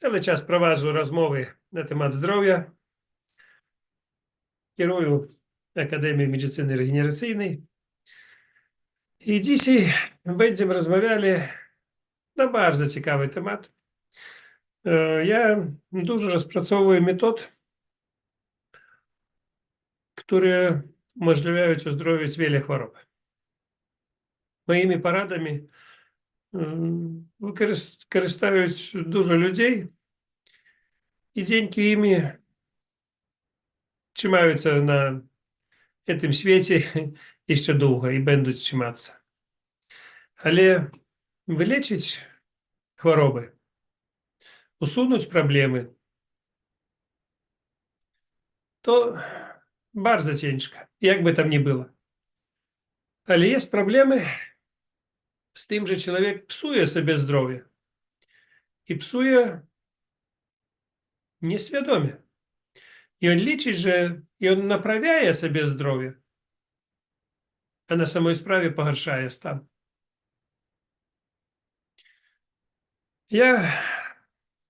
Цілий час проваджу розмови на темат здоров'я. Керую Академією медицини регенераційної. І дійсно будемо розмовляли на дуже цікавий темат. Е, Я дуже розпрацьовую метод, які можливляють оздоровити вілі хвороб. Моїми порадами м, використ- дуже людей, і деньги їми чимаються на цьому світі ще довго і будуть чиматися. Але вилічити хвороби, усунути проблеми, то дуже тяжко, як би там ні було. Але є проблеми з тим, що чоловік псує собі здоров'я і псує несвідомо. І він лічить же, і він направляє собі здоров'я, а на самій справі погоршає стан. Я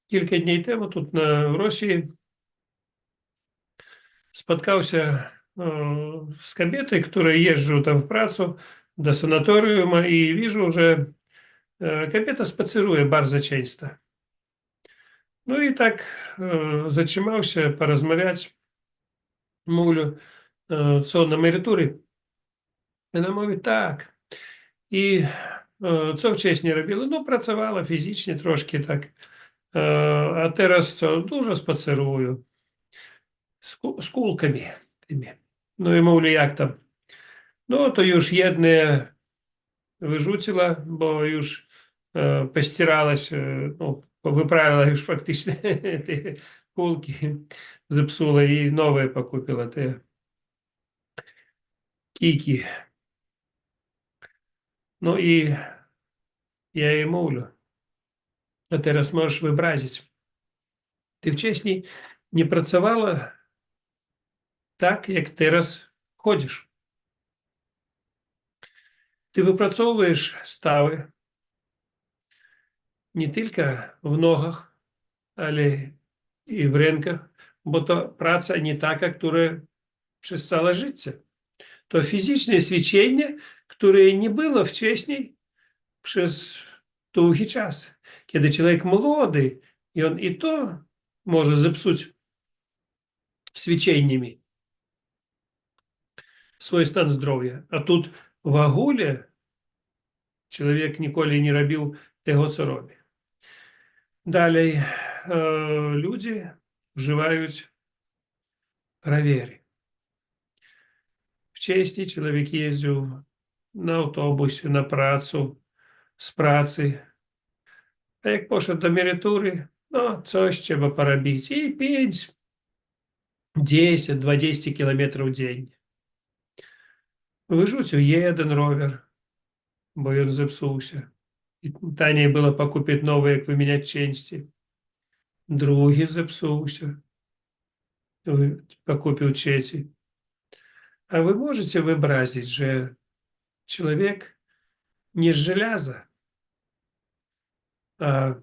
кілька днів тому тут на Росії споткався э, с кабетой, которая езжу там в працу до санаториума и вижу уже э, кабета спацирує bardzo часто. Ну і так э, зачимався порозмовляти мовлю, э, це на меритурі. Вона мовить так. І е, це вчасно не робила. Ну, працювала фізично трошки так. Е, а зараз це дуже спацирую. З, ку- з кулками. тими. Ну і мовлю, як там. Ну, то już jedne вижутила, бо już е, постиралась, е, ну, виправила już фактично ті кулки, запсула і нове покупила те кійки. Ну і я їй мовлю, а зараз можеш вибразити. Ти вчасній не працювала так, як зараз ходиш. Ти випрацьовуєш стави не тільки в ногах, але і в ринках, бо то праця не та, яка przestała житися. То фізичне свідчення, które не було вчасній przez długi час. Kiedy człowiek młody, i on i to może zepsuć свідченнями свой стан здоров'я. А тут в чоловік ніколи не робив того, що робить. Далі е, люди вживають равері. В честі чоловік їздив на автобусі, на працю, з праці. А як пішов до меритури, ну, coś треба поробити. І 5, 10, 20 кілометрів в день. Є один ровер, бо він зіпсувся. І таней було покупити новий, як виміняти часті. Другий зіпсувся. Ви- Покупив третій. А ви можете вибразити, що чоловік не з железа, а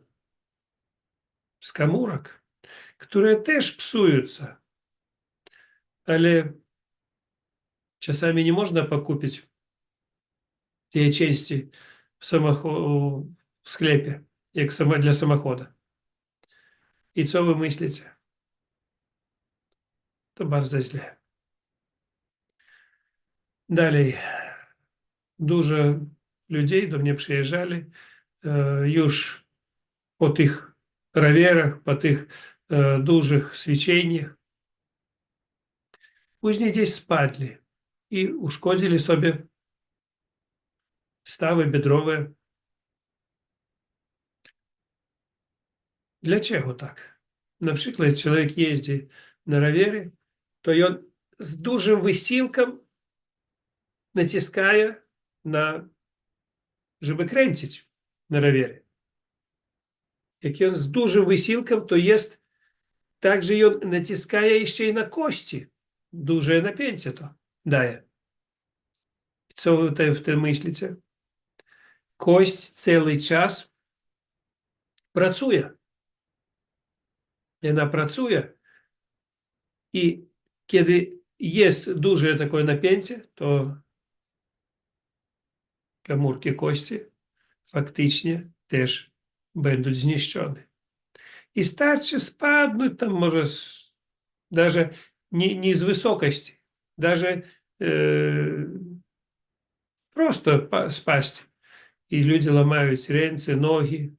з камурок, які теж псуються. Але часами не можна покупити ті части в, самохо... в склепі, як само- для самохода. І що ви мислите? То bardzo źle. Далі дуже людей до мене приїжджали е, już по тих раверах, по тих е, дужих свіченнях. Później gdzieś spadli I uszkodzili sobie stawy biodrowe. Dlaczego tak? Na przykład człowiek jeździ na rowerze, to on z dużym wysiłkiem naciskaje na, żeby kręcić na rowerze. Jak on z dużym wysiłkiem, to jest tak, że on naciskaje jeszcze i na kości. Duże napięcie to daje. Co ви те- мислите? Кость цілий час працює. Яна працує, і jest duże takie napięcie, to komórki kości faktycznie też będą zniszczone. I starczy spadnąć tam może z, даже nie, nie z wysokości, даже e, просто па- spaść. І люди ламають рęce, ноги,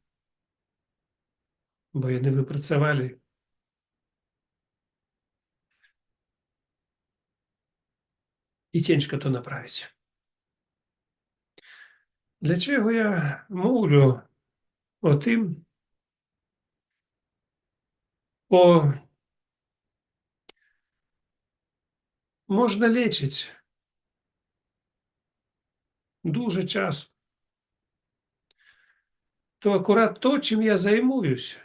бо вони випрацювали. І ciężko to naprawić. Dlaczego ja mówię o tym? Bo można leczyć дуже часу. То акурат то, чим я займуюсь.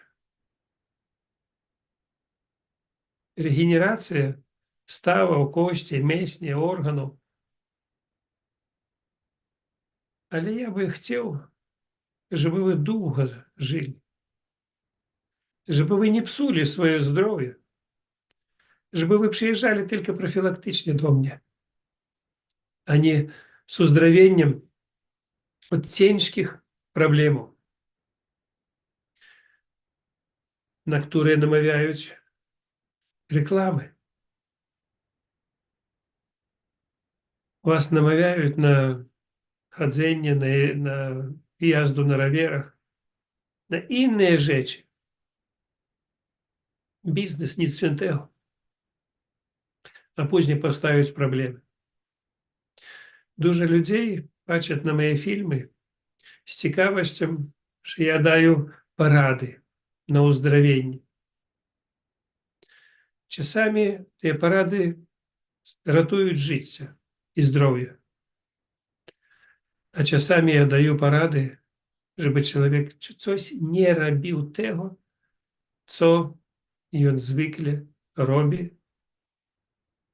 Регенерація ставів, кості, м'ясні, органів. Але я би хотів, щоб ви довго жили. Щоб ви не псули своє здоров'я. Щоб ви приїжджали тільки профілактично до мене, а не з уздоровленням от тяжких проблем, на які намовляють реклами. Вас намовляють на ходзення, на, на їзду на роверах, на інші речі. Бізнес не цвинтел, а пізніше поставить проблеми. Дуже людей бачать на мої фільми з цікавостю, що я даю поради на оздоровлення. Часами ті поради рятують життя і здоров'я. А часами я даю поради, щоб чоловік щось не робив того, що він звикle робить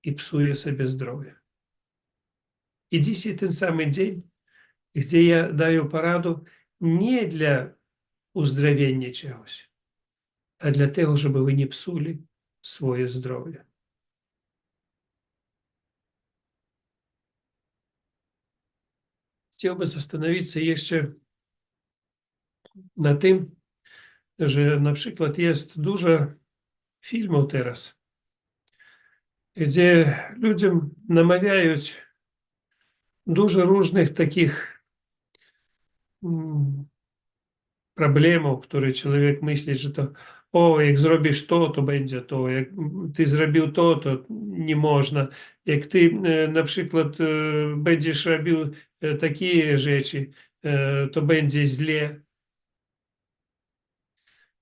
і псує собі здоров'я. И dzisiaj ten самый день, где я даю пораду не для уздоровлення чогось, а для того, щоб ви не псули своє здоров'я. Хотів би застановитися ще на тим, що, наприклад, є дуже фільмів зараз, де людям намовляють дуже różnych таких м, проблемаў, которые чалавек мысліць, што то о, як зробіш то, то będzie то, як м, ты зрабіў то, то не можна. Як ты, е, напрыклад, е, będziesz рабіў е, такія rzeczy, е, то będzie зле.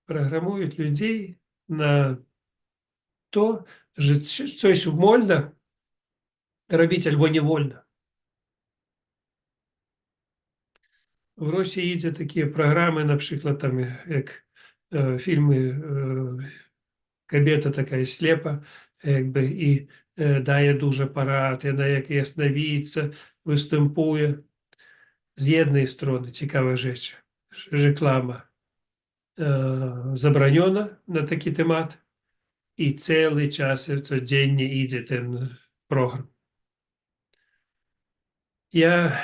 Праграмують людей на то, щось вольно робити або не вольно. В Росії є такі програми, наприклад, там, як е, фільми е, «Кабета така слепа», якби, і е, дає дуже парад, і вона як ясновидця, виступує. З однієї сторони, цікава річ, реклама е, заборонена на такий темат, і цілий час щоденно йде ten програм. Я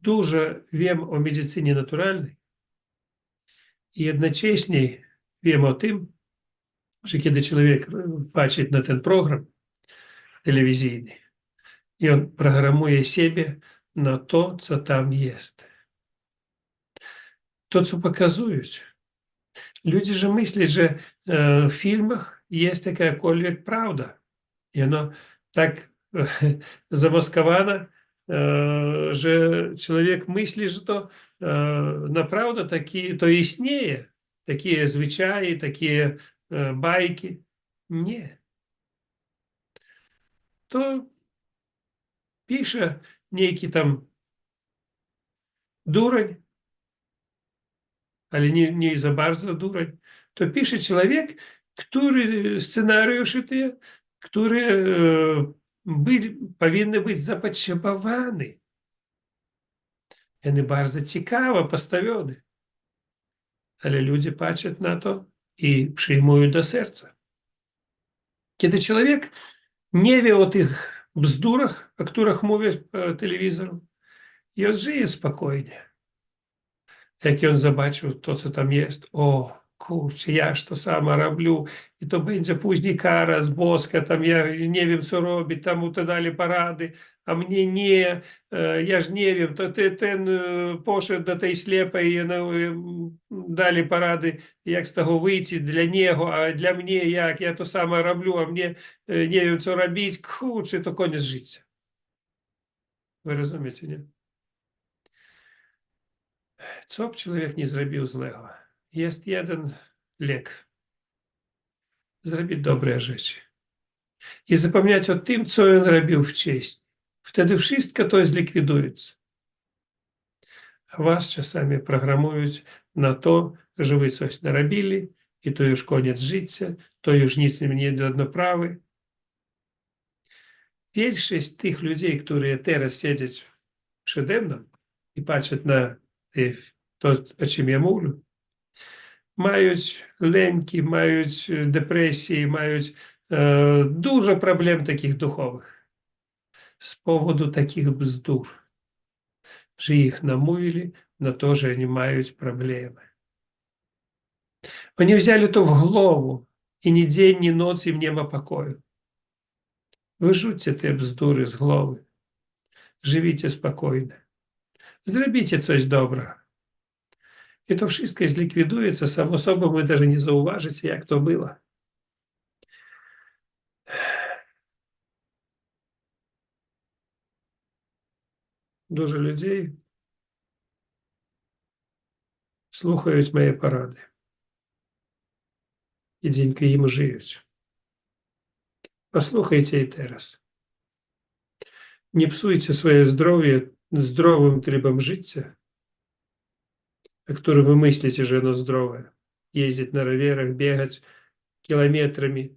дуже wiem o medycynie naturalnej i jednocześnie wiem o tym, że kiedy człowiek patrzy na ten program telewizyjny i on programuje siebie na to, co tam jest. To, co pokazują. Ludzie że myślą, że e, w filmach jest jakakolwiek prawda. I ono tak e, zamaskowane, Е, że człowiek myśli, że to e, naprawdę taki, to istnieje, takie zwyczaje, takie e, bajki. Nie. To pisze niejaki tam dureń, ale za bardzo dureń, to pisze człowiek, który scenariusze te, który byli, powinny być zapotrzebowane. Вони bardzo ciekawe postawione. ale ludzie patrzą na to i przyjmują do serca. Kiedy człowiek nie wie o tych bzdurach, o których mówią po telewizorze, i on żyje spokojnie. Jak on zobaczył to, co tam jest, o, kurczę, ja ж to będzie później kara z boska, tam ja nie wiem, co robić, tam mu to dali porady, a mnie nie, ja ж wiem, to ty, ten poszedł do tej ślepej, no, dali porady, jak z tego wyjти для dla mnie jak, ja to samo robię, a mnie nie wiem, co robić, kurczę, to koniec życia. Ви розумієте, ні? Co by człowiek nie zrobił złego? Jest jeden lek. Zrobić dobre rzeczy. I zapomnieć o tym, co on robił wcześniej. Wtedy wszystko to zlikwidujecie. A was czasami programują na to, że wy coś narobili, i to już koniec życia, to już nic nie do naprawy. Większość tych ludzi, którzy teraz siedzą przede mną i patrzą na o czym ja mówię, мають лемки, мають депресії, мають е, дуже проблем таких духових з поводу таких бздур, що їх намовили на то, що вони мають проблеми. Вони взяли то в голову, і ні день, ні ноць їм нема покою. Вижуться ті бздури з голови. Живіть спокійно. Зробіть щось доброго. І то wszystko zlikwidujecie, samo sobą ви навіть не зауважите, як то було. Дуже людей слухають мої поради. І дзіньки їм живуть. Послухайте і teraz. Не псуйте своє здоров'я здоровим требом життя, которое вы мыслите же оно здоровое. Ездить на роверах, бегать километрами.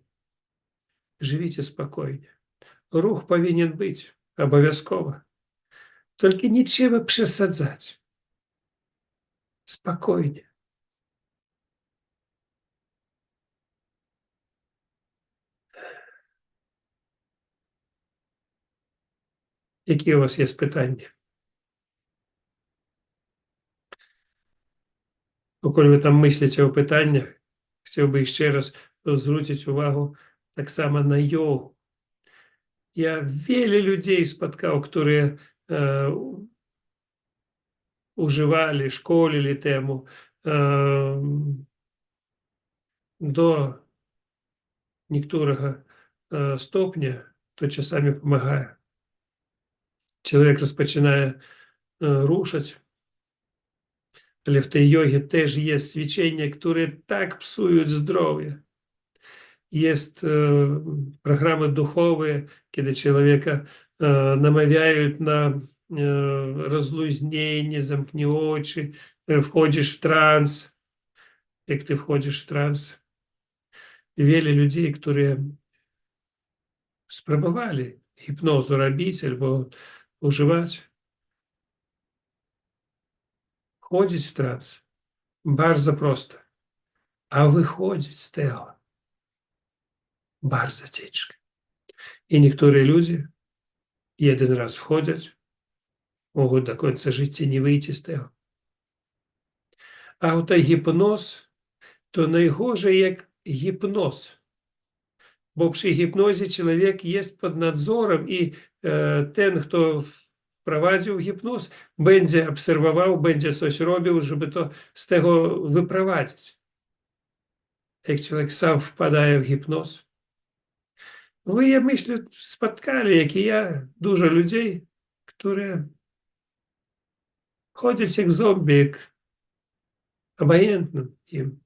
Живите спокойно. Рух повинен быть, обовязково. Только ничего присадзать. Спокойно. Які у вас є питання? Коли ви там мислите о питаннях, хотів би ще раз звернути увагу так само на йогу. Я вели людей споткав, які е, уживали, школили тему е, до некоторого е, стопня, то часами допомагає. Чоловік розпочинає е, рушати, Але в тій йогі теж є свічення, які так псують здоров'я. Є э, программы духовые, когда человека э, намовяют на э, разлузнение, замкни очи, э, входишь в транс. Як ти входиш в транс. Вели людей, які спробували гіпнозу робити або уживати. Входять в транс bardzo просто, а виходять з того bardzo ciężko. І niektóre люди jeden раз входять, можуть до кінця життя не вийти з того. А от гіпноз, то найгоже як гіпноз. Бо при гіпнозі чоловік є під надзором, і е, ten, хто myślę, spotkali, jak i ja, dużo ludzi, które chodzą jak zombie, jak obojętno im.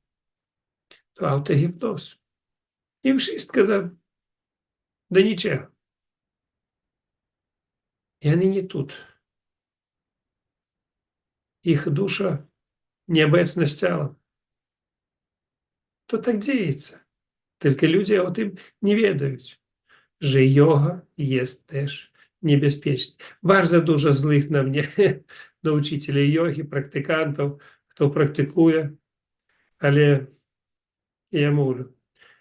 To autohipnoz. Im wszystko do, do niczego. И они не тут. Их душа необычно стяла. То так діється. Тільки люди о тим не ведають, що йога є теж небезпечна. Bardzo дуже злих на mnie до учителей йоги, практикантів, хто практикує. Але я mówię,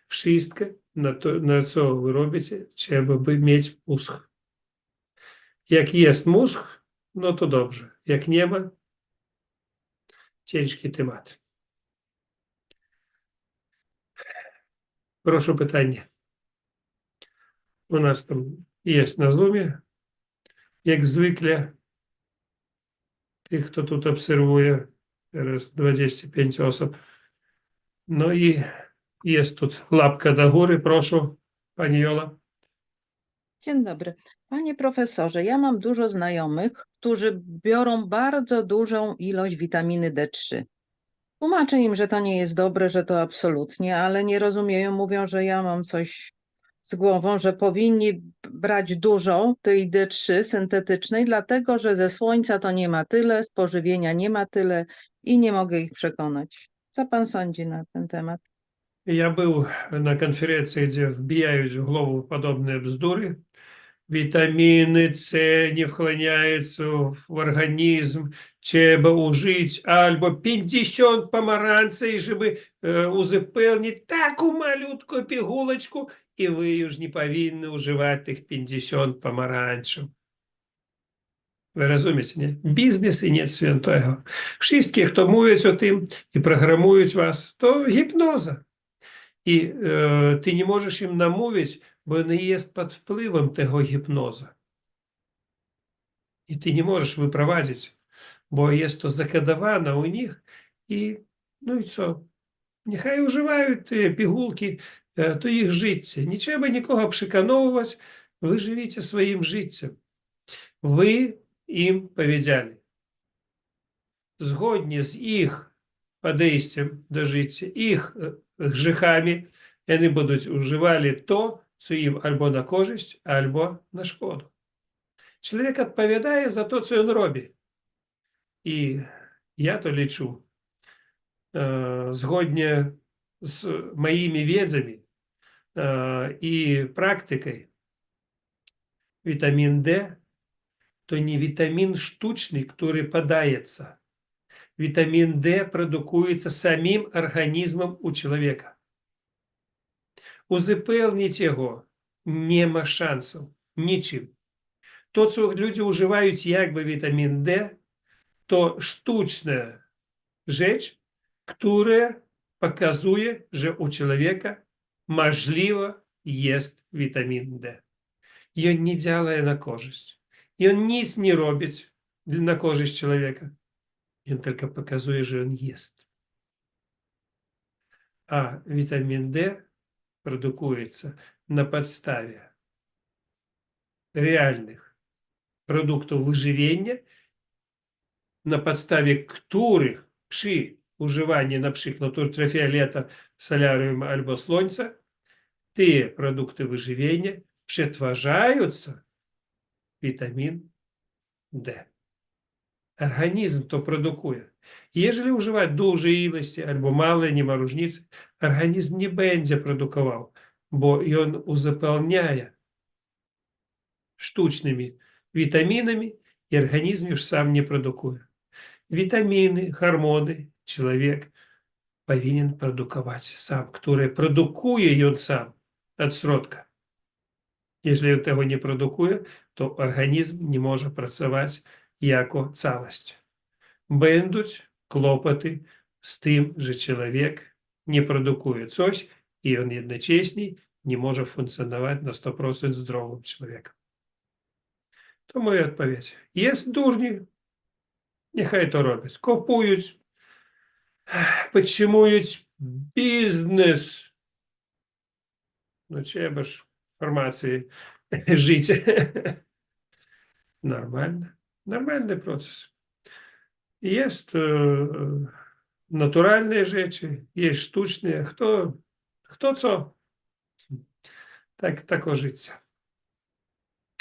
wszystko na, to, na co wy robicie, trzeba by mieć mózg. Jak jest mózg, no to dobrze. Jak nie ma, ciężki temat. Proszę pytanie. U nas tam jest na Zoomie, jak zwykle, tych, kto тут obserwuje, teraz 25 osób. No i jest тут łapka do góry, proszę, pani Jola. Dzień dobry. Panie profesorze, ja mam dużo znajomych, którzy biorą bardzo dużą ilość witaminy D3. Tłumaczę im, że to nie jest dobre, że to absolutnie, ale nie rozumieją, mówią, że ja mam coś z głową, że powinni brać dużo tej D3 syntetycznej, dlatego że ze słońca to nie ma tyle, z pożywienia nie ma tyle i nie mogę ich przekonać. Co pan sądzi na ten temat? Я був на конференції, де вбіяють в голову подобні бздури. Вітаміни С не вхлиняються в організм, треба ужити або 50 помаранцей, щоб е, узаповнити таку малютку пігулочку, і ви ж не повинні уживати тих 50 помаранчів. Ви розумієте, ні? Бізнес і нет святого. Всі, хто мовлять о тим і програмують вас, то гіпноза. І е, ти не можеш їм намовити, бо не є під впливом того гіпноза. І ти не можеш випровадити, бо є то закодовано у них, і ну і що? Нехай уживають е, пігулки, е, то їх життя. Треба нікого пшикановувати, ви живіть своїм життям. Ви їм повідяли. Згодні з їх подействием до життя, їх е, гріхами, вони будуть уживали то, що їм або на користь, або на шкоду. Чоловік відповідає за те, що він робить. І я то лічу, е, згодні з моїми відзами е, і практикою, вітамін Д то не вітамін штучний, який подається. Вітамін Д продукується самим організмом у чоловіка. Узаповнити його нема шансів нічим. То, що люди вживають якби вітамін Д, то штучна rzecz, która показує, що у чоловіка можливо есть вітамін. І він не делає на. І він ніц не робить на користь чоловіка. Він тільки показує, що він їсть. А вітамін Д продукується на підставі реальних продуктів виживання, на підставі яких при уживанні, наприклад, ультрафіолета, соляріуму або сонця, ті продукти виживання притворяються в вітамін Д. Організм то продукує. Jeżeli używać dużej ilości albo małej, nie ma różnicy, organizm nie będzie produkował, bo i on uzupełniaje sztucznymi witaminami i organizm już sam nie produkuje. Witaminy, hormony człowiek powinien produkować sam, które produkuje i on sam od środka. Jeżeli on tego nie produkuje, to organizm jako całość. Będуть клопоти з тим, що чоловік не продукує coś, і він jednocześnie не може функціонувати на 100% здоровим чоловіком. То моя відповідь. Є дурні, нехай то роблять. Купують, підчимують бізнес. Ну, треба ж формації жити. Нормально. Нормальный процесс. Есть э, натуральные rzeczy, есть штучные. Хто, хто co? Так, тако життя.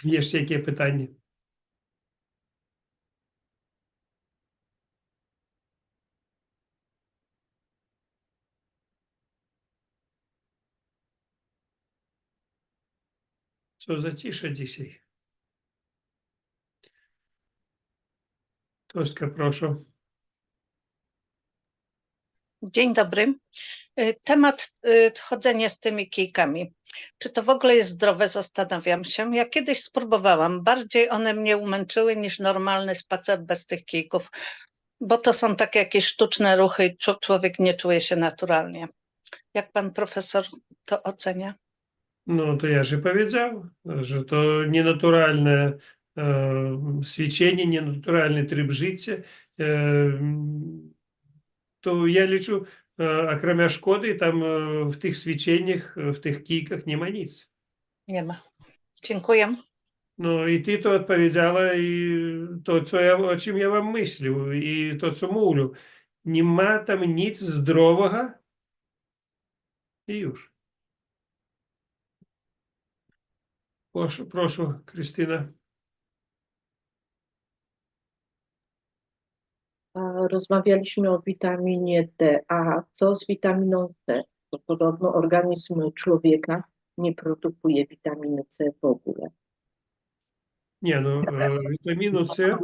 Є ще які питання? Що за тиша dzisiaj? Toskę, proszę. Dzień dobry. Y, temat y, chodzenie z tymi kijkami. Czy to w ogóle jest zdrowe, zastanawiam się. Ja kiedyś spróbowałam. Bardziej one mnie umęczyły niż normalny spacer bez tych kijków, bo to są takie jakieś sztuczne ruchy i człowiek nie czuje się naturalnie. Jak pan profesor to ocenia? No to ja się powiedział, że to nienaturalne e, свічення, ненатуральний трип життя. Е, то я лічу, е, акрамя шкоди, там е, в тих свіченнях, в тих кійках нема ніц. Ma. Dziękuję. Ну, і ти то відповідала, і то, co я, о чим я вам мислю, і то, co мовлю. Нема там ніц здорового, і już. Прошу, прошу. A Rozmawialiśmy o witaminie D, a co z witaminą C? Bo podobno organizm człowieka nie produkuje witaminy C w ogóle. Ні, ну, е, вітаміну С е,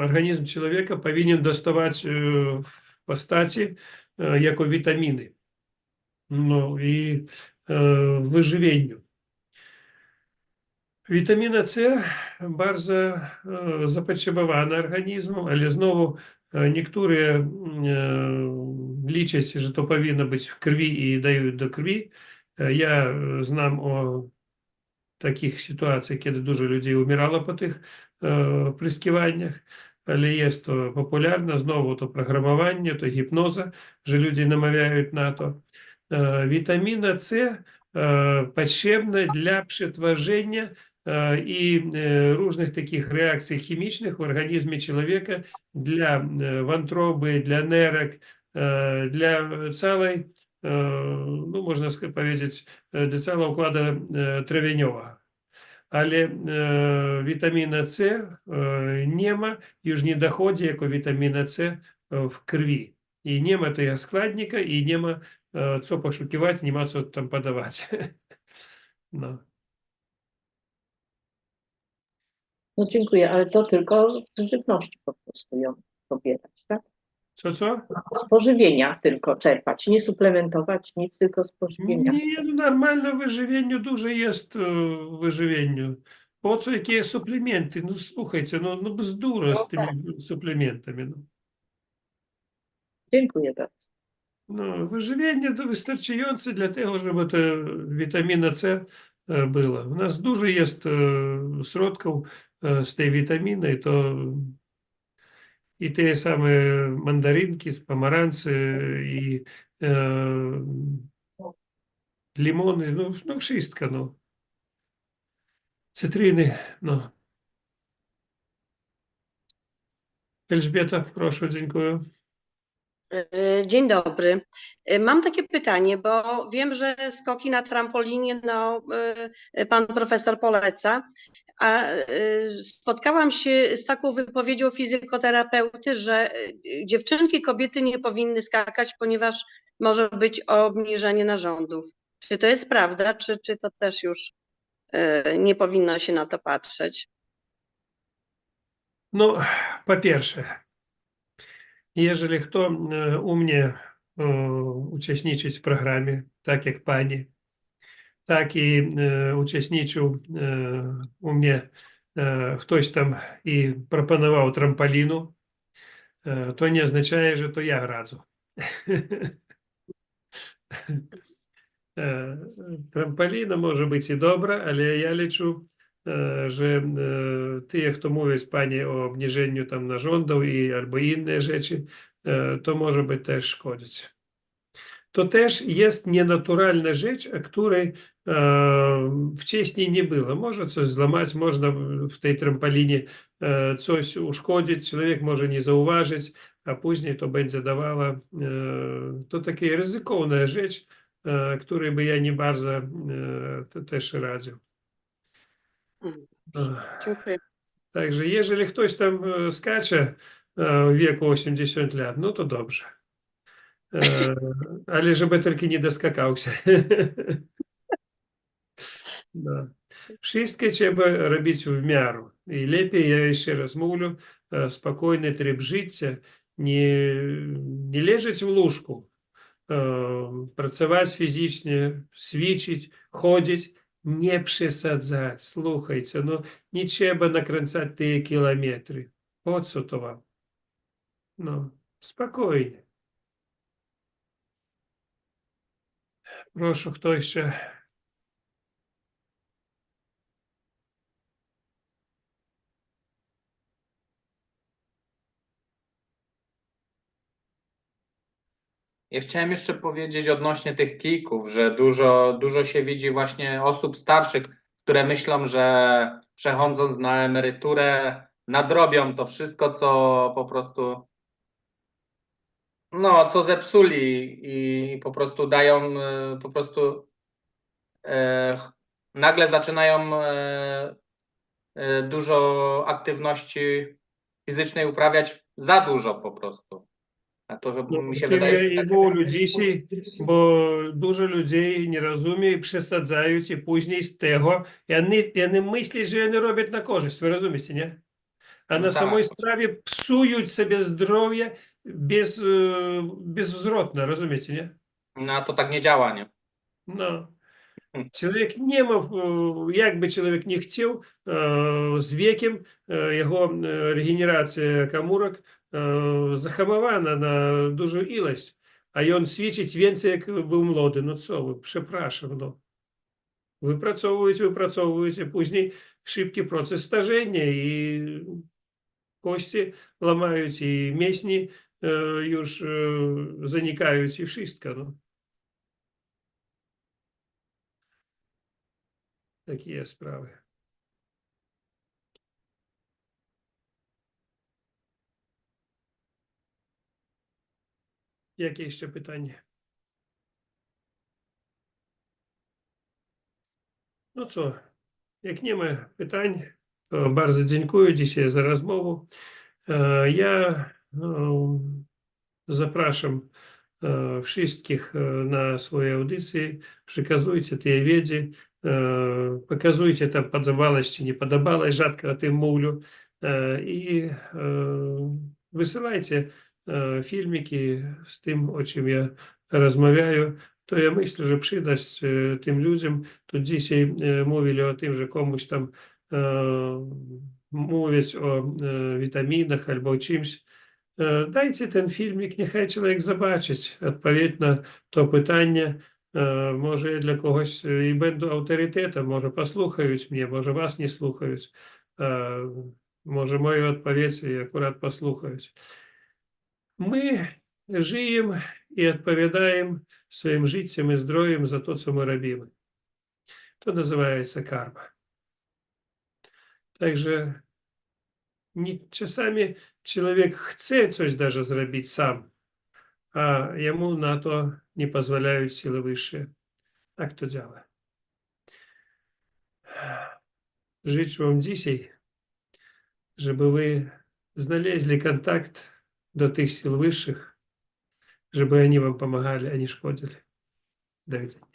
організм чоловіка повинен доставати е, в постаті е, як у вітаміни. Ну, і е, виживенню. Вітаміна С bardzo е, запотребована організмом, але знову е, niektóre е, лічать, що то повинно бути в крові і дають до крові. Я знам о таких ситуацій, коли дуже людей умирало по тих присківаннях, але є то популярно, знову то програмування, то гіпноза, що люди намовляють на то. Вітаміна С потрібна для притворення е, і е, різних таких реакцій хімічних в організмі чоловіка для е, вантроби, для нерок, для цілої, е, ну, можна ска- powiedzieć, е, для цілого укладу е. Але вітаміна С нема, і ж не доходить, як вітаміна С в крові. І нема того складника, і нема е, co poszukiwać, nie ma co tam podawać. No. No dziękuję, ale to tylko z żywności po prostu ją pobierać, tak? Co, co? Z pożywienia tylko czerpać, nie suplementować nic, tylko z pożywienia. Ні, ну нормально виживінню дуже є е, виживінню. По це які є суплементи? Ну, слухайте, ну, ну бздура з тими суплементами. Ну. Dziękuję bardzo. Ну, виживання то вистачающе для того, щоб це вітаміна С е, було. У нас дуже є е, сродків е, з тієї вітаміни, то і ті самі мандаринки, помаранці, і е, лимони, ну, ну шістка, ну. Цитрини, no. Elżbieta, proszę, dziękuję. E, dzień dobry. E, mam takie pytanie, bo wiem, że skoki na trampolinie no, e, pan profesor poleca, a spotkałam się z taką wypowiedzią fizykoterapeuty, że dziewczynki, kobiety nie powinny skakać, ponieważ może być obniżenie narządów. Czy to jest prawda, czy, czy to też już nie powinno się na to patrzeć? No, po pierwsze, jeżeli хто е, уміє е, в програмі, так як пані, так і е, е, у мене хтось там і пропонував трамполіну, то не означає, що то я разу. Трамполіна може бути і добра, але я лічу, е, що е, ті, хто мовить пані о обніженню там нарządów і або інші речі, е, то може теж шкодить. To też jest nienaturalna rzecz, o której e, wcześniej nie było. Może coś złamać, można w tej trampolinie e, coś uszkodzić, człowiek może nie zauważyć, a później to będzie dawało. E, to taka ryzykowna rzecz, e, której by ja nie bardzo e, to też radził. Mhm. Także jeżeli ktoś tam e, skacze e, w wieku 80 lat, no to dobrze. E, Ale żeby tylko nie doskakał się. No. Wszystko trzeba robić w miarę. I lepiej, ja jeszcze raz mówię, e, spokojny tryb życia не, не лежать в лужку, е, працювати фізично, свідчить, ходить, не przesadzać. Слухайте, ну не треба накрацати ті кілометри. Po вам. Ну, спокійно. Прошу, хто Proszę, Ja chciałem jeszcze powiedzieć odnośnie tych kijków, że dużo, dużo się widzi właśnie osób starszych, które myślą, że przechodząc na emeryturę nadrobią to wszystko, co po prostu no, co zepsuli i po prostu dają e, po prostu e, nagle zaczynają e, e, dużo aktywności fizycznej uprawiać za dużo po prostu. A to chyba No, mi się таке wydaje, że і takie- болю dzisiaj, бо дуже людей не розуміють, присадzaють і пізніше з того, і вони, і вони мислять, що вони роблять на користь, ви розумієте, ні? А Ну, на так. самій справі псують себе здоров'я без, е, безвзвротно, розумієте, ні? no to tak nie działa, nie? Ну, Мгм. чоловік не мав, е, як би чоловік не хотів, е, з віком е, його е, регенерація камурок е, захамована на dużą ilość, a on свідчить. Ну, ну. Wypracowujecie, później szybki proces starzenia i kości łamają, i mięśnie e, już e, zanikają, i wszystko, no. Takie sprawy. Co, jak nie ma pytań, to bardzo dziękuję dzisiaj za rozmowę. E, Ja e, zapraszam e, wszystkich e, na swoje audycje. Przekazujcie te wiedzy, e, pokazujcie tam podobalność czy nie podobalność, rzadko o tym mówię. E, I e, wysyłajcie e, filmiki z tym, o czym ja rozmawiаю. To ja myślę, że przyda się e, tym ludziom. Tu dzisiaj e, mówili o tym, że komuś tam e, mówić o e, witaminach albo o czymś. Е, Дайте ten filmik, нехай чоловік забачить відповідь на то питання. Е, Може, я для когось е, і буду авторитетом, може, послухають мене, може, вас не слухають. Е, Може, мою відповідь і акурат послухають. Ми живемо і відповідаємо своїм життям і здоров'ям за те, що ми робимо. То називається карма. Także nie, czasami człowiek chce coś даже zrobić sam, a jemu na to nie pozwalają siły wyższe. Tak to działa. Życzę wam dzisiaj, żeby wy znaleźli kontakt do tych sił wyższych, żeby oni wam pomagali, a nie szkodzili. Do widzenia.